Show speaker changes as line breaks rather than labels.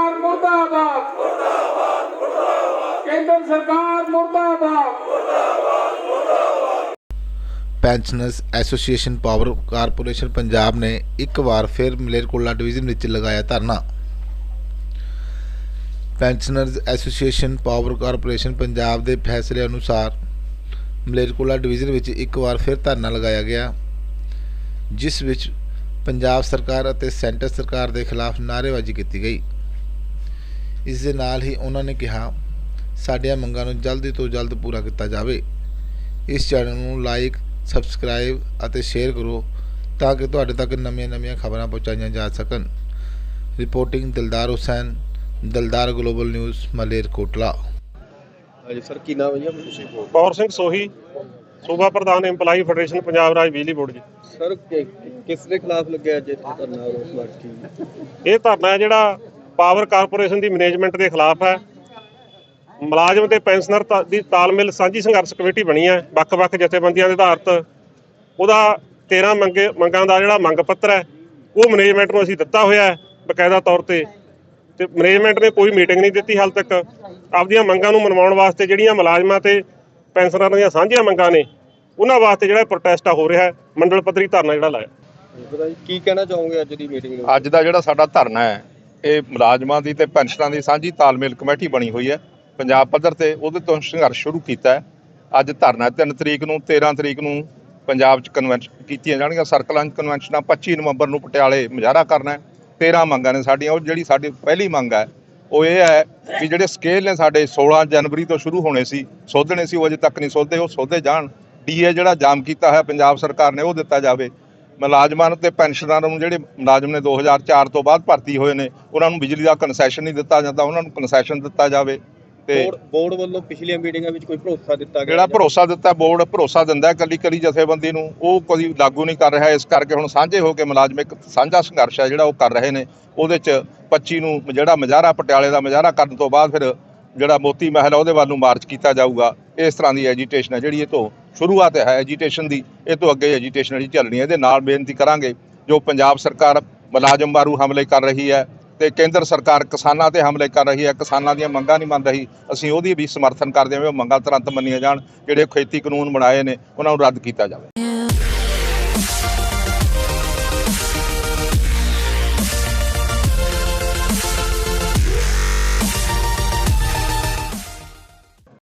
ਸਰਕਾਰ ਮੁਰਦਾਬਾਦ। ਕੇਂਦਰ ਸਰਕਾਰ ਮੁਰਦਾਬਾਦ।
Pensioners association power corporation Punjab ਨੇ ਇੱਕ ਵਾਰ ਫਿਰ ਮਲੇਰਕੋਲਾ ਡਿਵੀਜ਼ਨ ਵਿੱਚ ਲਗਾਇਆ ਧਰਨਾ। Pensioners association power corporation Punjab ਦੇ ਫੈਸਲੇ ਅਨੁਸਾਰ ਮਲੇਰਕੋਲਾ ਡਿਵੀਜ਼ਨ ਵਿੱਚ ਇੱਕ ਵਾਰ ਫਿਰ ਧਰਨਾ ਲਗਾਇਆ ਗਿਆ, ਜਿਸ ਵਿੱਚ ਪੰਜਾਬ ਸਰਕਾਰ ਅਤੇ ਸੈਂਟਰ ਸਰਕਾਰ ਦੇ ਖਿਲਾਫ ਨਾਅਰੇਬਾਜ਼ੀ ਕੀਤੀ ਗਈ। ਇਸ ਦੇ ਨਾਲ ਹੀ ਉਹਨਾਂ ਨੇ ਕਿਹਾ ਸਾਡੀਆਂ ਮੰਗਾਂ ਨੂੰ ਜਲਦੀ ਤੋਂ ਜਲਦ ਪੂਰਾ ਕੀਤਾ ਜਾਵੇ। ਇਸ ਚੈਨਲ ਨੂੰ ਲਾਈਕ ਸਬਸਕ੍ਰਾਈਬ ਅਤੇ ਸ਼ੇਅਰ ਕਰੋ ਤਾਂ ਕਿ ਤੁਹਾਡੇ ਤੱਕ ਨਵੀਆਂ-ਨਵੀਆਂ ਖਬਰਾਂ ਪਹੁੰਚਾਈਆਂ ਜਾ ਸਕਣ। Reporting Dildar Hussain Dildar global news Malerkotla
ਹਾਂਜੀ ਸਰ ਕੀ ਨਾਮ ਹੈ ਜੀ ਆਪਣਾ? ਤੁਸੀਂ ਬੋਲ।
ਕੌਰ ਸਿੰਘ ਸੋਹੀ ਸੂਬਾ ਪ੍ਰਧਾਨ ਏਮਪਲਾਈ ਫੈਡਰੇਸ਼ਨ ਪੰਜਾਬ ਰਾਜ ਬਿਜਲੀ ਬੋਰਡ ਜੀ।
ਸਰ ਕਿ- ਕਿਸ ਦੇ ਖਿਲਾਫ ਲੱਗਿਆ ਅੱਜ ਇੱਥੇ ਧਰਨਾ ਰੋਸ ਮਾਰਚ
ਇਹ ਧਰਨਾ ਹੈ ਜਿਹੜਾ ਪਾਵਰ ਕਾਰਪੋਰੇਸ਼ਨ ਦੀ ਮੈਨੇਜਮੈਂਟ ਦੇ ਖਿਲਾਫ ਹੈ। ਮੁਲਾਜ਼ਮ ਤੇ ਪੈਨਸ਼ਨਰ ਤਾ- ਦੀ ਤਾਲਮੇਲ ਸਾਂਝੀ ਸੰਘਰਸ਼ ਕਮੇਟੀ ਬਣੀ ਹੈ। ਵੱਖ-ਵੱਖ ਜਥੇਬੰਦੀਆਂ ਦੇ ਆਧਾਰਿਤ ਉਹਦਾ 13 ਮੰਗੇ ਮੰਗਾਂ ਦਾ ਜਿਹੜਾ ਮੰਗ ਪੱਤਰ ਹੈ ਉਹ ਮੈਨੇਜਮੈਂਟ ਨੂੰ ਅਸੀਂ ਦਿੱਤਾ ਹੋਇਆ ਹੈ ਬਕਾਇਦਾ ਤੌਰ ਤੇ। ਤੇ ਮੈਨੇਜਮੈਂਟ ਨੇ ਕੋਈ ਮੀਟਿੰਗ ਨਹੀਂ ਦਿੱਤੀ ਹਾਲ ਤੱਕ। ਆਪਦੀਆਂ ਮੰਗਾਂ ਨੂੰ ਮਨਵਾਉਣ ਵਾਸਤੇ ਜਿਹੜੀਆਂ ਮੁਲਾਜ਼ਮਾਂ ਤੇ ਪੈਨਸ਼ਨਰਾਂ ਦੀਆਂ ਸਾਂਝੀਆਂ ਮੰਗਾਂ ਨੇ ਉਹਨਾਂ ਵਾਸਤੇ ਜਿਹੜਾ ਪ੍ਰੋਟੈਸਟ ਹੋ ਰਿਹਾ ਹੈ। ਮੰਡਲ ਪੱਧਰੀ ਧਰਨਾ ਜਿਹੜਾ ਲਾਇਆ।
ਕੀ ਕਹਿਣਾ ਚਾਹੋਗੇ ਅੱਜ ਦੀ ਮੀਟਿੰਗ ਨੂੰ?
ਅੱਜ ਦਾ ਜਿਹੜਾ ਸਾਡਾ ਧਰਨਾ ਹੈ ਇਹ ਮੁਲਾਜ਼ਮਾਂ ਦੀ ਤੇ ਪੈਨਸ਼ਨਾਂ ਦੀ ਸਾਂਝੀ ਤਾਲਮੇਲ ਕਮੇਟੀ ਬਣੀ ਹੋਈ ਹੈ। ਪੰਜਾਬ ਪੱਧਰ ਤੇ ਉਹਦੇ ਤੋਂ ਸੰਘਰਸ਼ ਸ਼ੁਰੂ ਕੀਤਾ ਹੈ। ਅੱਜ ਧਰਨਾ 3 ਤਰੀਕ ਨੂੰ 13 ਤਰੀਕ ਨੂੰ ਪੰਜਾਬ 'ਚ ਕਨਵੈਨਸ਼ਨ ਕੀਤੀਆਂ ਜਾਣਗੀਆਂ। ਸਰਕਲਾਂ 'ਚ ਕਨਵੈਨਸ਼ਨਾਂ 25 ਨਵੰਬਰ ਨੂੰ ਪਟਿਆਲੇ ਮੁਜ਼ਾਹਰਾ ਕਰਨਾ ਹੈ। 13 ਮੰਗਾਂ ਨੇ ਸਾਡੀਆਂ। ਉਹ ਜਿਹੜੀ ਸਾਡੀ ਪਹਿਲੀ ਮੰਗ ਹੈ, ਉਹ ਇਹ ਹੈ ਕਿ ਜਿਹੜੇ ਸਕੇਲ ਨੇ ਸਾਡੇ 16 ਜਨਵਰੀ ਤੋਂ ਸ਼ੁਰੂ ਹੋਣੇ ਸੀ, ਸੋਧਣੇ ਸੀ, ਉਹ ਅਜੇ ਤੱਕ ਨਹੀਂ ਸੋਧੇ। ਉਹ ਸੋਧੇ ਜਾਣ। ਡੀਏ ਜਿਹੜਾ ਜਾਮ ਕੀਤਾ ਹੋਇਆ ਪੰਜਾਬ ਸਰਕਾਰ ਨੇ, ਉਹ ਦਿੱਤਾ ਜਾਵੇ। ਮੁਲਾਜ਼ਮਾਂ ਤੇ ਪੈਨਸ਼ਨਰਾਂ ਨੂੰ ਜਿਹੜੇ ਮੁਲਾਜ਼ਮ ਨੇ 2004 ਤੋਂ ਬਾਅਦ ਭਰਤੀ ਹੋਏ ਨੇ ਉਹਨਾਂ ਨੂੰ ਬਿਜਲੀ ਦਾ ਕਨਸੈਸ਼ਨ ਨਹੀਂ ਦਿੱਤਾ ਜਾਂਦਾ ਉਹਨਾਂ ਨੂੰ ਕਨਸੈਸ਼ਨ ਦਿੱਤਾ ਜਾਵੇ ਤੇ
ਬੋਰਡ ਵੱਲੋਂ ਪਿਛਲੀਆਂ ਮੀਟਿੰਗਾਂ ਵਿੱਚ ਕੋਈ ਭਰੋਸਾ ਦਿੱਤਾ ਗਿਆ
ਜਿਹੜਾ ਭਰੋਸਾ ਦਿੱਤਾ ਬੋਰਡ ਭਰੋਸਾ ਦਿੰਦਾ ਕੱਲੀ ਕੱਲੀ ਜਥੇਬੰਦੀ ਨੂੰ ਉਹ ਕਦੀ ਲਾਗੂ ਨਹੀਂ ਕਰ ਰਿਹਾ ਇਸ ਕਰਕੇ ਹੁਣ ਸਾਂਝੇ ਹੋ ਕੇ ਮੁਲਾਜ਼ਮ ਇੱਕ ਸਾਂਝਾ ਸੰਘਰਸ਼ ਹੈ ਜਿਹੜਾ ਉਹ ਕਰ ਰਹੇ ਨੇ ਉਹਦੇ ਚ 25 ਨੂੰ ਜਿਹੜਾ ਮਜ਼ਾਰਾ ਪਟਿਆਲੇ ਦਾ ਮਜ਼ਾਰਾ ਕਰਨ ਤੋਂ ਬਾਅਦ ਫਿਰ ਜਿਹੜਾ ਮੋਤੀ ਮਹਿਲ ਉਹਦੇ ਵੱਲ ਨੂੰ ਮਾਰਚ ਕੀਤਾ ਜਾਊਗਾ ਇਸ ਤਰ੍ਹਾਂ ਦੀ ਐਜੀਟੇਸ਼ਨ ਹੈ ਜਿਹੜੀ ਇਹ ਤੋਂ ਸ਼ੁਰੂਆਤ ਹੈ ਐਜੀਟੇਸ਼ਨ ਦੀ, ਇਹ ਤੋਂ ਅੱਗੇ ਐਜੀਟੇਸ਼ਨ ਜਿਹੜੀ ਚੱਲਣੀ ਹੈ, ਇਹਦੇ ਨਾਲ ਬੇਨਤੀ ਕਰਾਂਗੇ, ਜੋ ਪੰਜਾਬ ਸਰਕਾਰ ਮੁਲਾਜ਼ਮ ਮਾਰੂ ਹਮਲੇ ਕਰ ਰਹੀ ਹੈ ਤੇ ਕੇਂਦਰ ਸਰਕਾਰ ਕਿਸਾਨਾਂ ਤੇ ਹਮਲੇ ਕਰ ਰਹੀ ਹੈ, ਕਿਸਾਨਾਂ ਦੀਆਂ ਮੰਗਾਂ ਨਹੀਂ ਮੰਨ ਰਹੀ, ਅਸੀਂ ਉਹਦੀ ਵੀ ਸਮਰਥਨ ਕਰਦੇ ਹਾਂ ਵੀ ਉਹ ਮੰਗਾਂ ਤੁਰੰਤ ਮੰਨੀਆਂ ਜਾਣ, ਜਿਹੜੇ ਖੇਤੀ ਕਾਨੂੰਨ ਬਣਾਏ ਨੇ, ਉਹਨਾਂ ਨੂੰ ਰੱਦ ਕੀਤਾ ਜਾਵੇ।